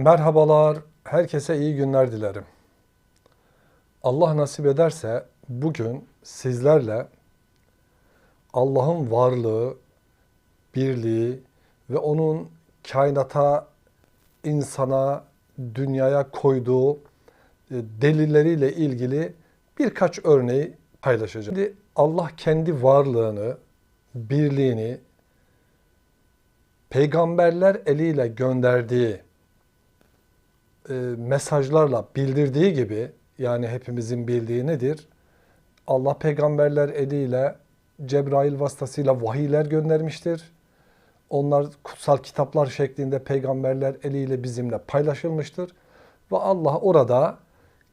Merhabalar, herkese iyi günler dilerim. Allah nasip ederse bugün sizlerle Allah'ın varlığı, birliği ve onun kainata, insana, dünyaya koyduğu e, delilleriyle ilgili birkaç örneği paylaşacağım. Şimdi Allah kendi varlığını, birliğini peygamberler eliyle gönderdiği e, mesajlarla bildirdiği gibi yani hepimizin bildiği nedir? Allah peygamberler eliyle Cebrail vasıtasıyla vahiyler göndermiştir. Onlar kutsal kitaplar şeklinde peygamberler eliyle bizimle paylaşılmıştır. Ve Allah orada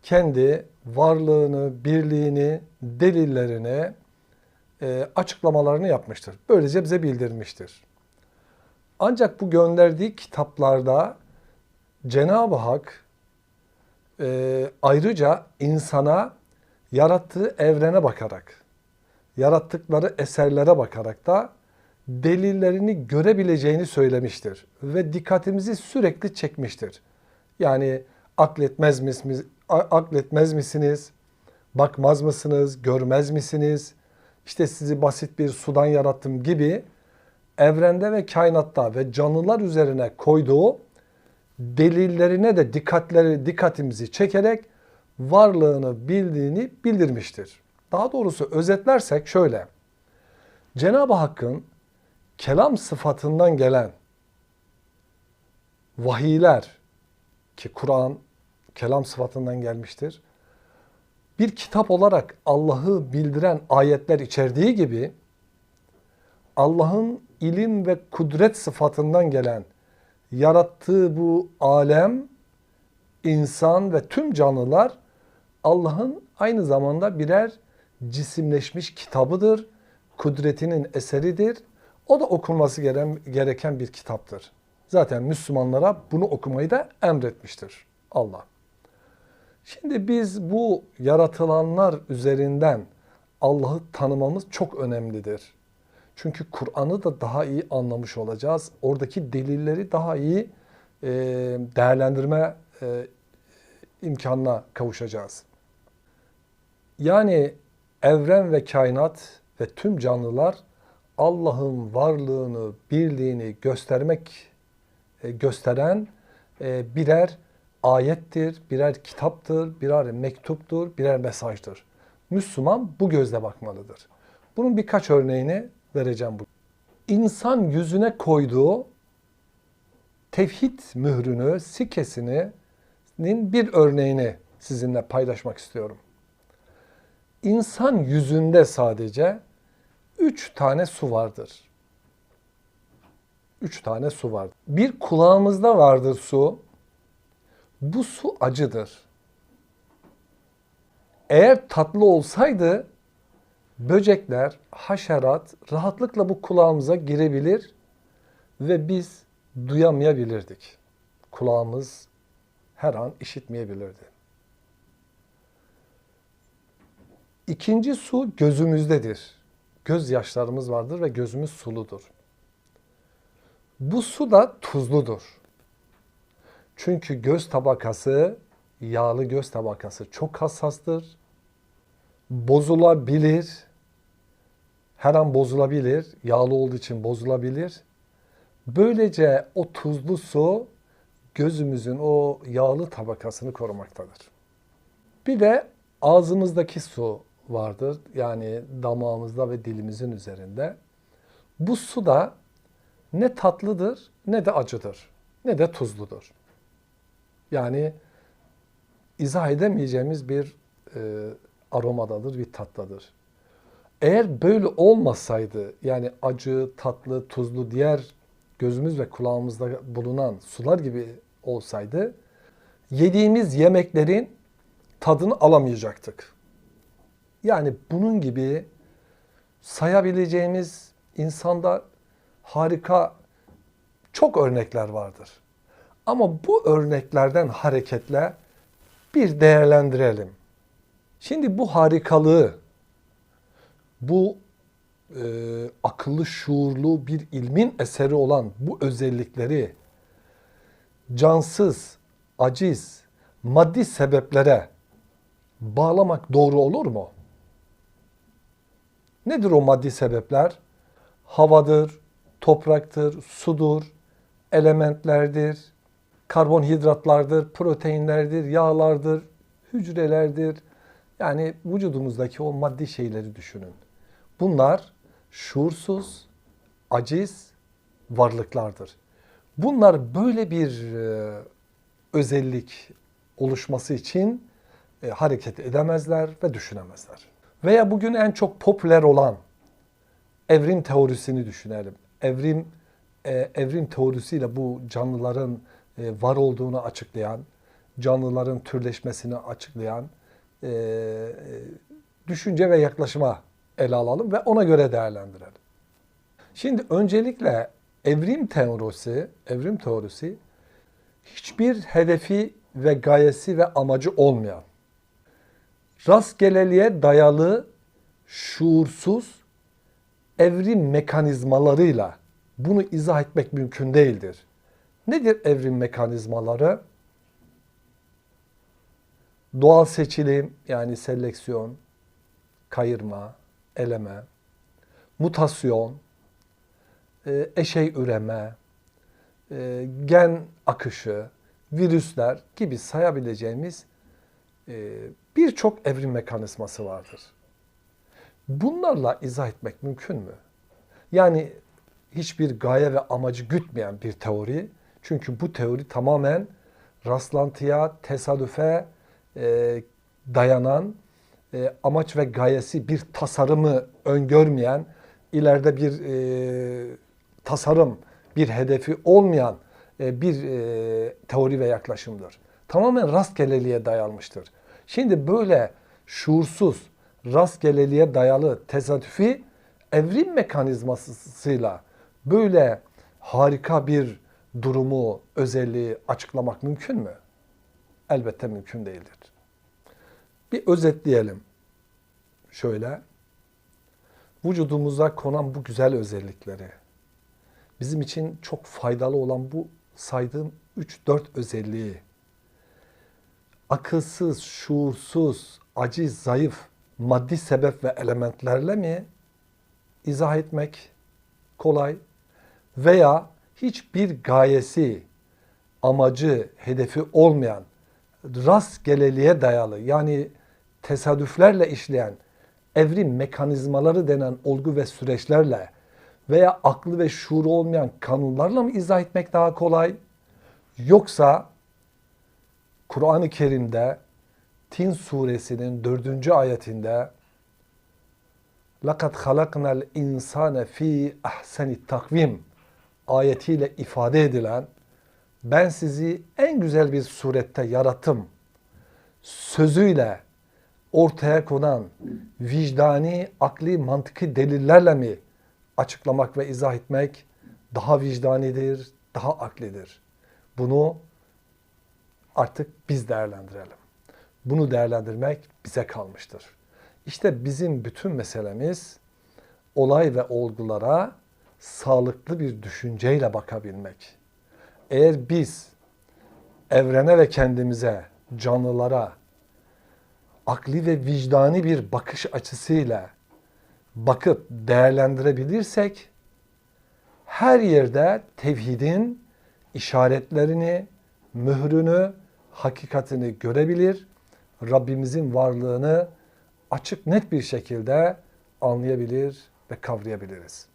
kendi varlığını, birliğini, delillerini, e, açıklamalarını yapmıştır. Böylece bize bildirmiştir. Ancak bu gönderdiği kitaplarda Cenab-ı Hak e, ayrıca insana yarattığı evrene bakarak, yarattıkları eserlere bakarak da delillerini görebileceğini söylemiştir. Ve dikkatimizi sürekli çekmiştir. Yani akletmez misiniz, akletmez misiniz, bakmaz mısınız, görmez misiniz, işte sizi basit bir sudan yarattım gibi evrende ve kainatta ve canlılar üzerine koyduğu delillerine de dikkatleri dikkatimizi çekerek varlığını bildiğini bildirmiştir. Daha doğrusu özetlersek şöyle. Cenab-ı Hakk'ın kelam sıfatından gelen vahiyler ki Kur'an kelam sıfatından gelmiştir. Bir kitap olarak Allah'ı bildiren ayetler içerdiği gibi Allah'ın ilim ve kudret sıfatından gelen yarattığı bu alem, insan ve tüm canlılar Allah'ın aynı zamanda birer cisimleşmiş kitabıdır. Kudretinin eseridir. O da okunması gereken bir kitaptır. Zaten Müslümanlara bunu okumayı da emretmiştir Allah. Şimdi biz bu yaratılanlar üzerinden Allah'ı tanımamız çok önemlidir. Çünkü Kur'an'ı da daha iyi anlamış olacağız. Oradaki delilleri daha iyi e, değerlendirme e, imkanına kavuşacağız. Yani evren ve kainat ve tüm canlılar Allah'ın varlığını, birliğini göstermek e, gösteren e, birer ayettir, birer kitaptır, birer mektuptur, birer mesajdır. Müslüman bu gözle bakmalıdır. Bunun birkaç örneğini vereceğim bu. İnsan yüzüne koyduğu tevhid mührünü, sikesinin bir örneğini sizinle paylaşmak istiyorum. İnsan yüzünde sadece üç tane su vardır. Üç tane su vardır. Bir kulağımızda vardır su. Bu su acıdır. Eğer tatlı olsaydı böcekler, haşerat rahatlıkla bu kulağımıza girebilir ve biz duyamayabilirdik. Kulağımız her an işitmeyebilirdi. İkinci su gözümüzdedir. Göz yaşlarımız vardır ve gözümüz suludur. Bu su da tuzludur. Çünkü göz tabakası, yağlı göz tabakası çok hassastır. Bozulabilir her an bozulabilir. Yağlı olduğu için bozulabilir. Böylece o tuzlu su gözümüzün o yağlı tabakasını korumaktadır. Bir de ağzımızdaki su vardır. Yani damağımızda ve dilimizin üzerinde. Bu su da ne tatlıdır ne de acıdır. Ne de tuzludur. Yani izah edemeyeceğimiz bir e, aromadadır, bir tatlıdır. Eğer böyle olmasaydı yani acı, tatlı, tuzlu diğer gözümüz ve kulağımızda bulunan sular gibi olsaydı yediğimiz yemeklerin tadını alamayacaktık. Yani bunun gibi sayabileceğimiz insanda harika çok örnekler vardır. Ama bu örneklerden hareketle bir değerlendirelim. Şimdi bu harikalığı bu e, akıllı, şuurlu bir ilmin eseri olan bu özellikleri cansız, aciz, maddi sebeplere bağlamak doğru olur mu? Nedir o maddi sebepler? Havadır, topraktır, sudur, elementlerdir, karbonhidratlardır, proteinlerdir, yağlardır, hücrelerdir. Yani vücudumuzdaki o maddi şeyleri düşünün. Bunlar şuursuz, aciz varlıklardır. Bunlar böyle bir e, özellik oluşması için e, hareket edemezler ve düşünemezler. Veya bugün en çok popüler olan evrim teorisini düşünelim. Evrim e, evrim teorisiyle bu canlıların e, var olduğunu açıklayan, canlıların türleşmesini açıklayan e, e, düşünce ve yaklaşıma ele alalım ve ona göre değerlendirelim. Şimdi öncelikle evrim teorisi, evrim teorisi hiçbir hedefi ve gayesi ve amacı olmayan, rastgeleliğe dayalı, şuursuz evrim mekanizmalarıyla bunu izah etmek mümkün değildir. Nedir evrim mekanizmaları? Doğal seçilim yani seleksiyon, kayırma, eleme, mutasyon, e, eşey üreme, e, gen akışı, virüsler gibi sayabileceğimiz e, birçok evrim mekanizması vardır. Bunlarla izah etmek mümkün mü? Yani hiçbir gaye ve amacı gütmeyen bir teori. Çünkü bu teori tamamen rastlantıya, tesadüfe dayanan, e, amaç ve gayesi bir tasarımı öngörmeyen, ileride bir e, tasarım, bir hedefi olmayan e, bir e, teori ve yaklaşımdır. Tamamen rastgeleliğe dayanmıştır. Şimdi böyle şuursuz, rastgeleliğe dayalı tesadüfi evrim mekanizmasıyla böyle harika bir durumu, özelliği açıklamak mümkün mü? Elbette mümkün değildir. Bir özetleyelim. Şöyle, vücudumuza konan bu güzel özellikleri, bizim için çok faydalı olan bu saydığım 3-4 özelliği, akılsız, şuursuz, aciz, zayıf, maddi sebep ve elementlerle mi izah etmek kolay veya hiçbir gayesi, amacı, hedefi olmayan rastgeleliğe dayalı yani tesadüflerle işleyen evrim mekanizmaları denen olgu ve süreçlerle veya aklı ve şuuru olmayan kanunlarla mı izah etmek daha kolay? Yoksa Kur'an-ı Kerim'de Tin suresinin dördüncü ayetinde لَقَدْ خَلَقْنَا الْاِنْسَانَ ف۪ي اَحْسَنِ takvim ayetiyle ifade edilen ben sizi en güzel bir surette yarattım sözüyle ortaya konan vicdani, akli, mantıki delillerle mi açıklamak ve izah etmek daha vicdanidir, daha aklidir. Bunu artık biz değerlendirelim. Bunu değerlendirmek bize kalmıştır. İşte bizim bütün meselemiz olay ve olgulara sağlıklı bir düşünceyle bakabilmek. Eğer biz evrene ve kendimize, canlılara akli ve vicdani bir bakış açısıyla bakıp değerlendirebilirsek her yerde tevhidin işaretlerini, mührünü, hakikatini görebilir, Rabbimizin varlığını açık net bir şekilde anlayabilir ve kavrayabiliriz.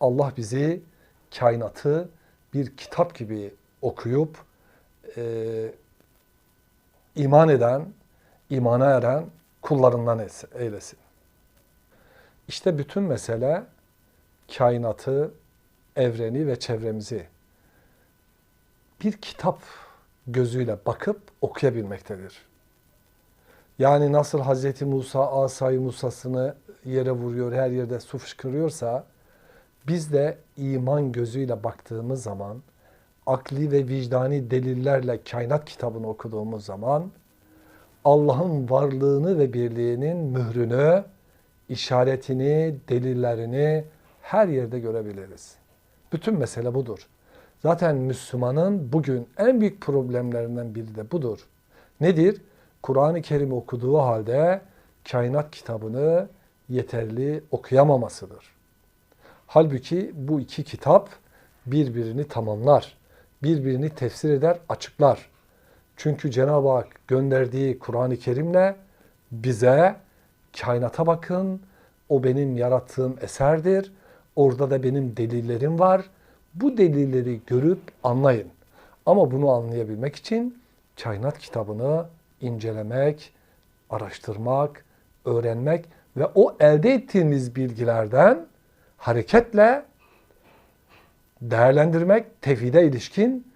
Allah bizi kainatı bir kitap gibi okuyup e, iman eden, imana eren kullarından eylesin. İşte bütün mesele kainatı, evreni ve çevremizi bir kitap gözüyle bakıp okuyabilmektedir. Yani nasıl Hz. Musa asayı Musa'sını yere vuruyor, her yerde su fışkırıyorsa biz de iman gözüyle baktığımız zaman, akli ve vicdani delillerle kainat kitabını okuduğumuz zaman Allah'ın varlığını ve birliğinin mührünü, işaretini, delillerini her yerde görebiliriz. Bütün mesele budur. Zaten Müslümanın bugün en büyük problemlerinden biri de budur. Nedir? Kur'an-ı Kerim okuduğu halde kainat kitabını yeterli okuyamamasıdır. Halbuki bu iki kitap birbirini tamamlar, birbirini tefsir eder, açıklar. Çünkü Cenab-ı Hak gönderdiği Kur'an-ı Kerim'le bize kainata bakın, o benim yarattığım eserdir, orada da benim delillerim var. Bu delilleri görüp anlayın. Ama bunu anlayabilmek için kainat kitabını incelemek, araştırmak, öğrenmek ve o elde ettiğimiz bilgilerden hareketle değerlendirmek, tevhide ilişkin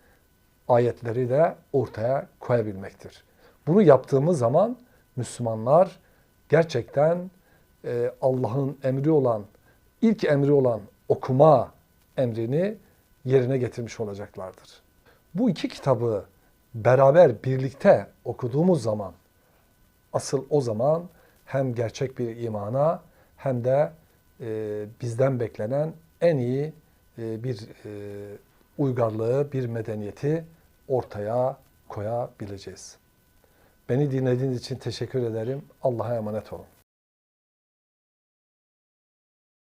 ayetleri de ortaya koyabilmektir. Bunu yaptığımız zaman Müslümanlar gerçekten e, Allah'ın emri olan, ilk emri olan okuma emrini yerine getirmiş olacaklardır. Bu iki kitabı beraber birlikte okuduğumuz zaman asıl o zaman hem gerçek bir imana hem de e, bizden beklenen en iyi e, bir e, uygarlığı, bir medeniyeti ortaya koyabileceğiz. Beni dinlediğiniz için teşekkür ederim. Allah'a emanet olun.